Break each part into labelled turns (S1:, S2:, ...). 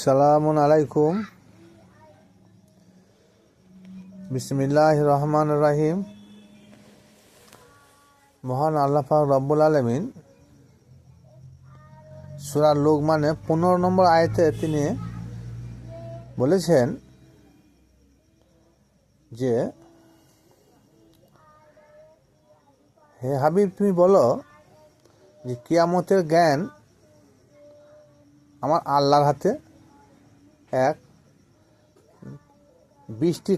S1: সালামুন আলাইকুম। বিসমিল্লাহ রহমান রাহিম। মহান আল্লাহ পাক রব্বুল আলমিন সুরার লোক মানে পনেরো নম্বর আয়তে তিনি বলেছেন যে, হে হাবিব, তুমি বলো যে কিয়ামতের জ্ঞান আমার আল্লাহর হাতে এক, বৃষ্টি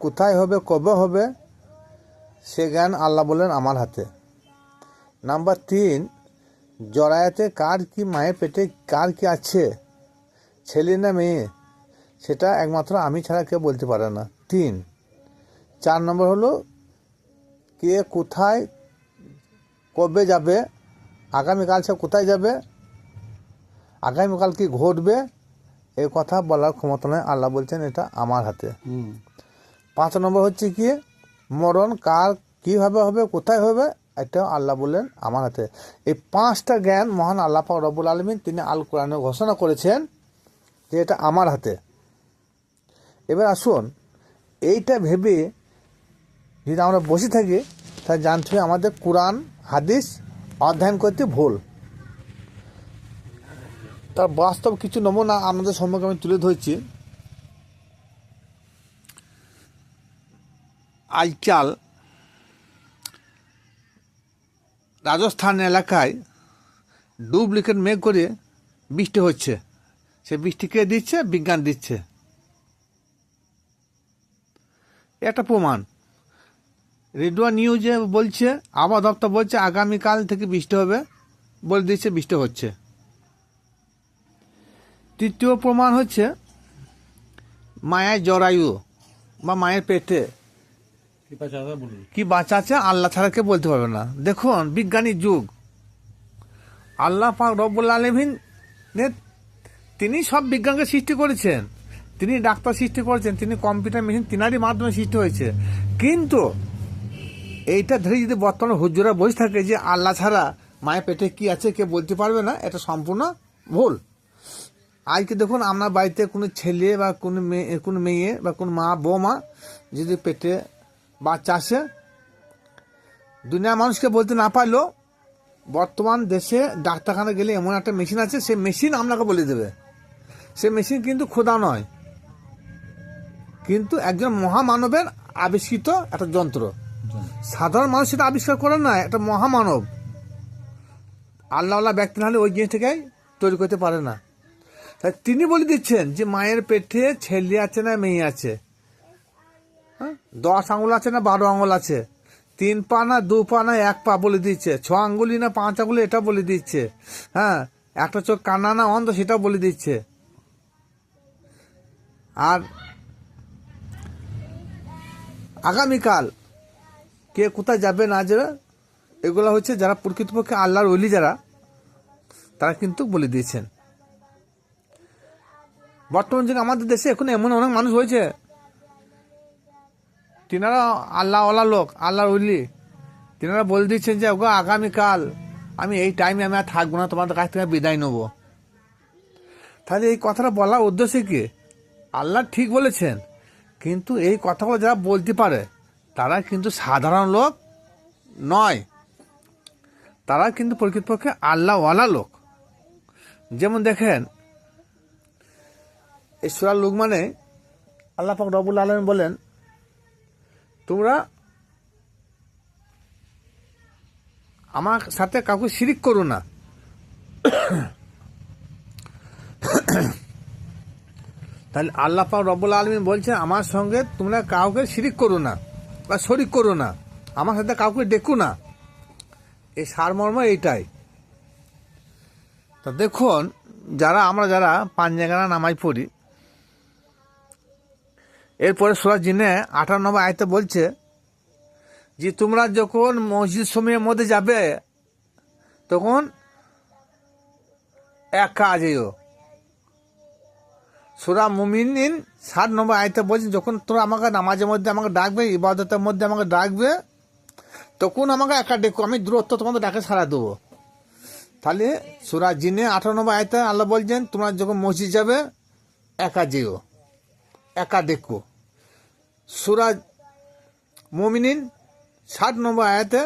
S1: কোথায় হবে, কবে হবে, সে জ্ঞান আল্লাহ বলেন আমার হাতে। নাম্বার তিন, জরায়াতে কার কি মায়ের পেটে কার কি আছে? ছেলে না মেয়ে? সেটা একমাত্র আমি ছাড়া কেউ বলতে পারে না। তিন, চার নম্বর হলো, কে কোথায়, কবে যাবে, আগামীকাল সে কোথায় যাবে, আগামীকাল কি ঘটবে এই কথা বলার ক্ষমতা নয় আল্লাহ বলছেন এটা আমার হাতে। পাঁচ নম্বর হচ্ছে কি মরণ কার কীভাবে হবে কোথায় হবে এটাও আল্লাহ বললেন আমার হাতে। এই পাঁচটা জ্ঞান মহান আল্লাহ রবুল আলমিন তিনি আল কোরআনে ঘোষণা করেছেন যে এটা আমার হাতে। এবার আসুন এইটা ভেবে যদি আমরা বসে থাকি তাহলে জানতে হবে আমাদের কোরআন হাদিস অধ্যয়ন করতে ভুল। তার বাস্তব কিছু নমুনা আমাদের সম্মুখে আমি তুলে ধরেছি। আজকাল রাজস্থান এলাকায় ডুপ্লিকেট মেঘ করে বৃষ্টি হচ্ছে। সে বৃষ্টি কে দিচ্ছে? বিজ্ঞান দিচ্ছে। একটা প্রমাণ। রেডিও নিউজে বলছে, আবহাওয়া দপ্তর বলছে, আগামীকাল থেকে বৃষ্টি হবে বলে দিচ্ছে, বৃষ্টি হচ্ছে। তৃতীয় প্রমাণ হচ্ছে মায়ের জরায়ু বা মায়ের পেটে। কি বাচ্চা আছে আল্লাহ ছাড়া কেউ বলতে পারবে না। দেখুন বিজ্ঞানী যুগ। আল্লাহ পাক রব্বুল আলমিন তিনি সব বিজ্ঞানকে সৃষ্টি করেছেন। তিনি ডাক্তার সৃষ্টি করেছেন তিনি কম্পিউটার মেশিন তিনারই মাধ্যমে সৃষ্টি হয়েছে। কিন্তু এইটা ধরে যদি বর্তমানে হুজুরা বসে থাকে যে আল্লাহ ছাড়া মায়ের পেটে কি আছে কে বলতে পারবে না এটা সম্পূর্ণ ভুল। আজকে দেখুন আপনার বাড়িতে কোনো ছেলে বা কোনো মেয়ে কোনো মেয়ে বা কোনো মা, বৌমা যদি পেটে বাচ্চা আসে, দুনিয়ার মানুষকে বলতে না পারলেও বর্তমান দেশে ডাক্তারখানা গেলে এমন একটা মেশিন আছে সে মেশিন আপনাকে বলে দেবে। সে মেশিন কিন্তু খোদা নয়, কিন্তু একজন মহামানবের আবিষ্কৃত একটা যন্ত্র। সাধারণ মানুষ সেটা আবিষ্কার করে না, একটা মহামানব। আল্লাহ আল্লাহ ব্যক্তি না হলে ওই জিনিসটাকে তৈরি করতে পারে না। তাই তিনি বলে দিচ্ছেন যে মায়ের পেটে ছেলে আছে না মেয়ে আছে? হ্যাঁ? দশ আঙুল আছে না বারো আঙুল আছে? তিন পা না দু পা না এক পা বলে দিচ্ছে। ছ আঙ্গুলি না পাঁচ আঙ্গুলি এটা বলে দিচ্ছে। হ্যাঁ? একটা চোখ কান্না না অন্ধ সেটা বলে দিচ্ছে। আর আগামীকাল কে কোথায় যাবে না যাবে, এগুলো হচ্ছে যারা প্রকৃতপক্ষে আল্লাহর ওলি যারা, তারা কিন্তু বলে দিয়েছেন। বর্তমান যুগে আমাদের দেশে এখন এমন অনেক মানুষ হয়েছে। তিনারা আল্লাহ ওলা লোক, আল্লাহর উল্লি তিনারা বলে দিচ্ছেন যে, ওগো, আগামীকাল আমি এই টাইমে আমি আর থাকব না, তোমাদের কাছ থেকে বিদায় নেব। তাহলে এই কথাটা বলার উদ্দেশ্য কি? আল্লাহ ঠিক বলেছেন, কিন্তু এই কথাগুলো যারা বলতে পারে, তারা কিন্তু সাধারণ লোক নয়। তারা কিন্তু প্রকৃতপক্ষে আল্লাহওয়ালা লোক। যেমন দেখেন এই সুরার লোক মানে আল্লাহ পাক রবুল আলম বলেন, তোমরা আমার সাথে কাউকে শিরিক করো না। তাহলে আল্লাহ পাক রব্বুল আলমিন বলছেন, আমার সঙ্গে তোমরা কাউকে শিরিক করো না বা শরিক করো না। আমার সাথে কাউকে ডেকো না। এই সারমর্ম এইটাই। তা দেখুন, যারা আমরা যারা পাঞ্জাগানা নামাজ পড়ি এরপরে সুরাজ জিনে আঠারো নম্বর আয়তে বলছে যে, তোমরা যখন মসজিদ সময়ের মধ্যে যাবে, তখন একা যেও সুরা মুমিনিন ষাট নম্বর আয়তে বলছে, যখন তোরা আমাকে নামাজের মধ্যে আমাকে ডাকবে, ইবাদতের মধ্যে আমাকে ডাকবে, তখন আমাকে একা ডেকো, আমি দূরত্ব তোমাদের ডাকে সারা দেবো। তাহলে সুরা জিনে আঠারো নম্বর আয়তে আল্লাহ বলছেন, তোমরা যখন মসজিদ যাবে, একা যেও, একা দেখো সুরাজ মমিনিন ষাট নম্বর আয়াতে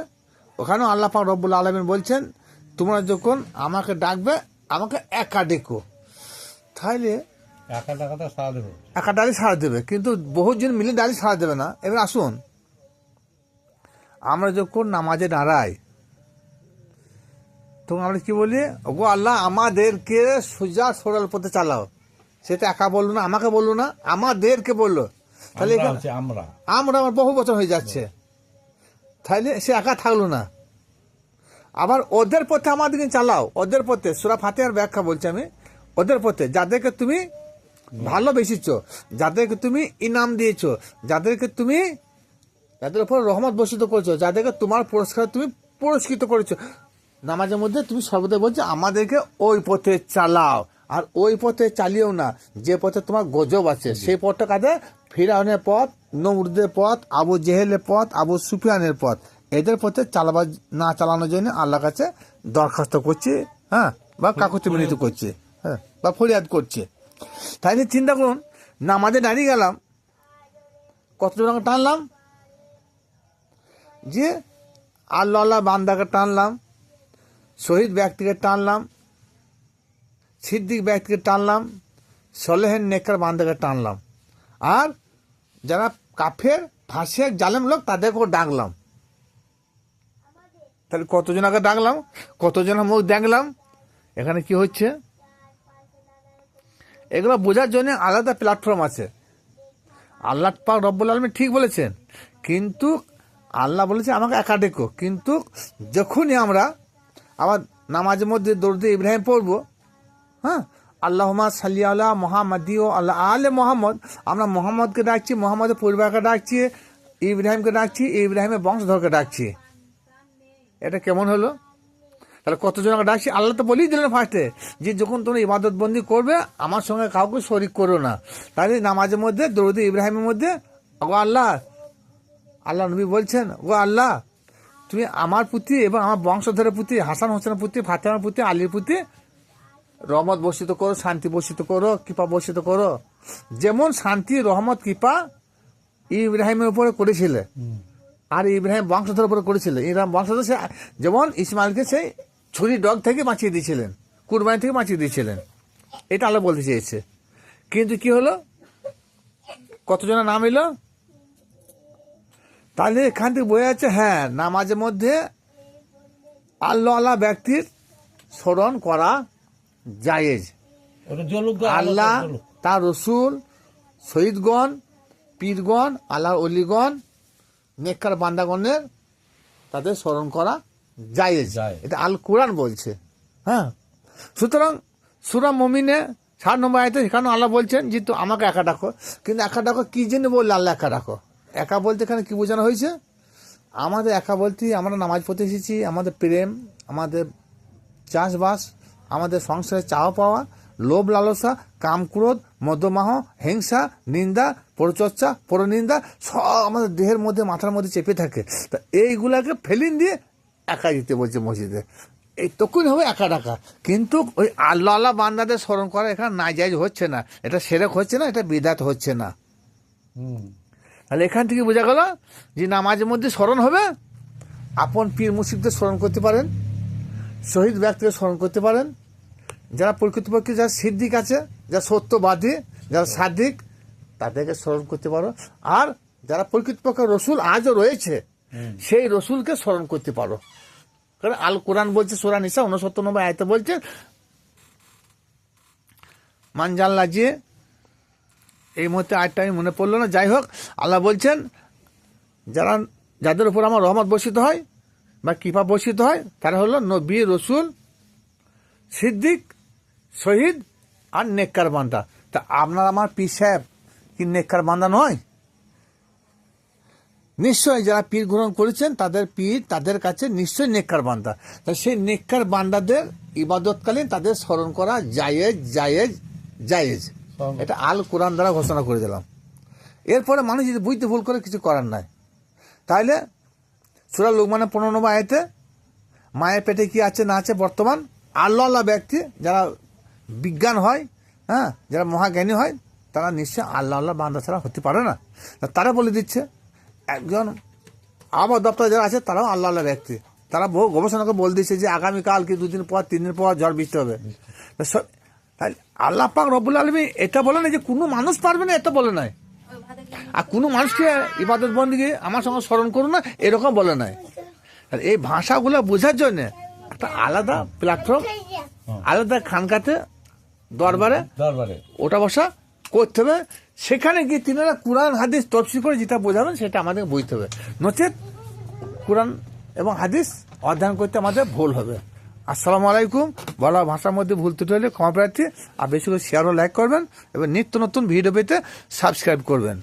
S1: ওখানেও আল্লাহ পাক রব্বুল আলমিন বলছেন তোমরা যখন আমাকে ডাকবে আমাকে একা ডেকো। তাহলে
S2: একা দেবে।
S1: একা ডালি সারা দেবে কিন্তু বহুজন মিলে ডালি সারা দেবে না। এবার আসুন আমরা যখন নামাজে দাঁড়াই তখন আমরা কি বলি ওগো আল্লাহ আমাদেরকে সোজা সরল পথে চালাও। সেটা একা বলল না আমাকে বলল না আমাদেরকে বলল। তাহলে
S2: আমরা আমরা।
S1: আমরা বহু বছর হয়ে যাচ্ছে। তাহলে সে একা থাকল না। আবার ওদের পথে আমাদেরকে চালাও। ওদের পথে সুরা ফাতেহার ব্যাখ্যা বলছি আমি। ওদের পথে যাদেরকে তুমি ভালোবেসেছ যাদেরকে তুমি ইনাম দিয়েছ যাদেরকে তুমি যাদের উপর রহমত বর্ষিত করেছ যাদেরকে তোমার পুরস্কার তুমি পুরস্কৃত করেছ। নামাজের মধ্যে তুমি সর্বদা বলছো আমাদেরকে ওই পথে চালাও। আর ওই পথে চালিয়েও না যে পথে তোমার গজব আছে সেই পথটা কাঁধে ফিরাউনের পথ নমরুদের পথ আবু জেহেলের পথ আবু সুফিয়ানের পথ। এদের পথে চালাবার না চালানোর জন্য আল্লাহ কাছে দরখাস্ত করছে হ্যাঁ বা কাকুতি মিনিত করছে হ্যাঁ বা ফরিয়াদ করছে। তাই নিয়ে চিন্তা করুন নামাজে দাঁড়িয়ে গেলাম কতজনকে টানলাম? যে আল্লাহ আল্লাহ বান্দাকে টানলাম শহীদ ব্যক্তিকে টানলাম সিদ্দিক ব্যক্তিকে টানলাম সলেহেন নেকর বান্দাকে টানলাম। আর যারা কাফের ফাঁসে জালেম লোক, তাদেরকেও ডাকলাম। তাহলে কতজনকে ডাকলাম? কতজনের মুখ দেখলাম? এখানে কি হচ্ছে? এগুলো বোঝার জন্য আলাদা প্ল্যাটফর্ম আছে। আল্লাহ পাক রব্বুল আলমী ঠিক বলেছেন, কিন্তু আল্লাহ বলেছে আমাকে একা ডেকো। কিন্তু যখনই আমরা আবার নামাজের মধ্যে দৌড়তে ইব্রাহিম পড়ব হ্যাঁ? আল্লাহমা সাল্লি আল্লাহ মোহাম্মদি ও আল্লাহ আলে মোহাম্মদ। আমরা মোহাম্মদকে ডাকছি, মোহাম্মদের পরিবারকে ডাকছি, ইব্রাহিমকে ডাকছি, ইব্রাহিমের বংশধরকে ডাকছি। এটা কেমন হলো? তাহলে কতজনকে ডাকছি? আল্লাহ তো বলেই দিলেন ফার্স্টে যে যখন তোমরা ইবাদত বন্দি করবে, আমার সঙ্গে কাউকে শরিক করো না। তাহলে নামাজের মধ্যে দৌড়দি ইব্রাহিমের মধ্যে ও আল্লাহ আল্লাহ নবী বলছেন ও আল্লাহ, তুমি আমার প্রতি এবং আমার বংশধরের প্রতি, হাসান হোসেনের প্রতি, ফাতেমার প্রতি, আলীর প্রতি রহমত বর্ষিত করো, শান্তি বর্ষিত করো, কৃপা বর্ষিত করো। যেমন শান্তি, রহমত, কৃপা ইব্রাহিমের উপরে করেছিলে। আর ইব্রাহিম বংশধর উপরে করেছিল। ইব্রাহিম বংশধর সে, যেমন ইসমাইলকে সেই ছুরি ডগ থেকে বাঁচিয়ে দিয়েছিলেন, কুরবানি থেকে বাঁচিয়ে দিয়েছিলেন। এটা আলো বলতে চেয়েছে। কিন্তু কি হলো? কতজনের নাম এলো? তাহলে এখান থেকে বোঝা যাচ্ছে হ্যাঁ নামাজের মধ্যে আল্লাহ আল্লাহ ব্যক্তির স্মরণ করা জায়েজ। আল্লাহ তার রসুল শহীদগণ পীরগণ আল্লাহ অলিগণ নেককার বান্দাগণের তাদের স্মরণ করা জায়েজ। এটা আল কোরআন বলছে। হ্যাঁ। সুতরাং সুরা মমিনে ষাট নম্বর আয়তে সেখানে আল্লাহ বলছেন যে তো আমাকে একা ডাকো। কিন্তু একা ডাকো কি জন্য বললে আল্লাহ একা ডাকো? একা বলতে এখানে কি বোঝানো হয়েছে? আমাদের একা বলতে আমরা নামাজ পড়তে এসেছি আমাদের প্রেম আমাদের চাষবাস আমাদের সংসারে চাওয়া পাওয়া লোভ লালসা কাম ক্রোধ মধ্যমাহ হিংসা নিন্দা পরচর্চা পরনিন্দা সব আমাদের দেহের মধ্যে মাথার মধ্যে চেপে থাকে। তা এইগুলাকে ফেলিন দিয়ে একা দিতে বলছে মসজিদে। এই তখন হবে একা ডাকা। কিন্তু ওই আল্লাহ আল্লাহ বান্দাদের স্মরণ করা এখানে নাজাইজ হচ্ছে না। এটা সেরেক হচ্ছে না এটা বিদাত হচ্ছে না।
S2: হুম।
S1: তাহলে এখান থেকে বোঝা গেল যে নামাজের মধ্যে স্মরণ হবে। আপন পীর মুসিদদের স্মরণ করতে পারেন। শহীদ ব্যক্তিকে স্মরণ করতে পারেন। যারা প্রকৃতপক্ষে যারা সিদ্দিক আছে যারা সত্যবাদী যারা সাদিক তাদেরকে স্মরণ করতে পারো। আর যারা প্রকৃতপক্ষে রসুল আজও রয়েছে সেই রসুলকে স্মরণ করতে পারো। কারণ আল কোরআন বলছে সোরা নিসা উনসত্তর নম্বর আয়তে বলছে মানজাল্লা যে এই মুহূর্তে আয়টা আমি মনে পড়ল না। যাই হোক আল্লাহ বলছেন যারা যাদের উপর আমার রহমত বর্ষিত হয় বা কৃপা বর্ষিত হয় তারা হলো নবী রসুল সিদ্দিক শহীদ আর নেককার বান্দা। তা আপনার আমার পীর সাহেব কি নেককার বান্দা নয়? নিশ্চয়ই যারা পীর গ্রহণ করেছেন তাদের পীর তাদের কাছে নিশ্চয়ই নেককার বান্দা। তা সেই নেককার বান্দাদের ইবাদতকালীন তাদের স্মরণ করা জায়েজ জায়েজ জায়েজ। এটা আল কোরআন দ্বারা ঘোষণা করে দিলাম। এরপরে মানুষ যদি বুঝতে ভুল করে কিছু করার নাই তাইলে সুরা লোকমানের পনেরো আয়তে, মায়ের পেটে কি আছে না আছে বর্তমান? আল্লাহ আল্লাহ ব্যক্তি, যারা বিজ্ঞান হয় হ্যাঁ যারা মহাজ্ঞানী হয়, তারা নিশ্চয় আল্লাহ আল্লাহ বান্দা ছাড়া হতে পারে না। তারা বলে দিচ্ছে, একজন আবহাওয়া দপ্তর যারা আছে, তারাও আল্লাহ আল্লাহ ব্যক্তি। তারা বহু গবেষণা করে বলে দিচ্ছে যে আগামীকাল কি দুদিন পর, তিন দিন পর ঝড় বৃষ্টি হবে। তাই আল্লাহ পাক রব্বুল আলমী এটা বলে না যে কোনো মানুষ পারবে না এটা বলে নাই। আর কোনো মানুষকে ইবাদত বন্দিকে আমার সঙ্গে স্মরণ করুন না এরকম বলে নাই। আর এই ভাষাগুলো বোঝার জন্য একটা আলাদা প্ল্যাটফর্ম আলাদা খানকাতে দরবারে
S2: দরবারে।
S1: ওটা বসা করতে হবে। সেখানে গিয়ে তিনারা কোরআন হাদিস তফসিল করে যেটা বোঝাবেন সেটা আমাদের বুঝতে হবে। নচেত কোরআন এবং হাদিস অধ্যয়ন করতে আমাদের ভুল হবে। আসসালামু আলাইকুম। বলা ভাষার মধ্যে ভুল ত্রুটি হলে ক্ষমা প্রার্থী। আর বেশি করে শেয়ার ও লাইক করবেন এবং নিত্য নতুন ভিডিও পেতে সাবস্ক্রাইব করবেন।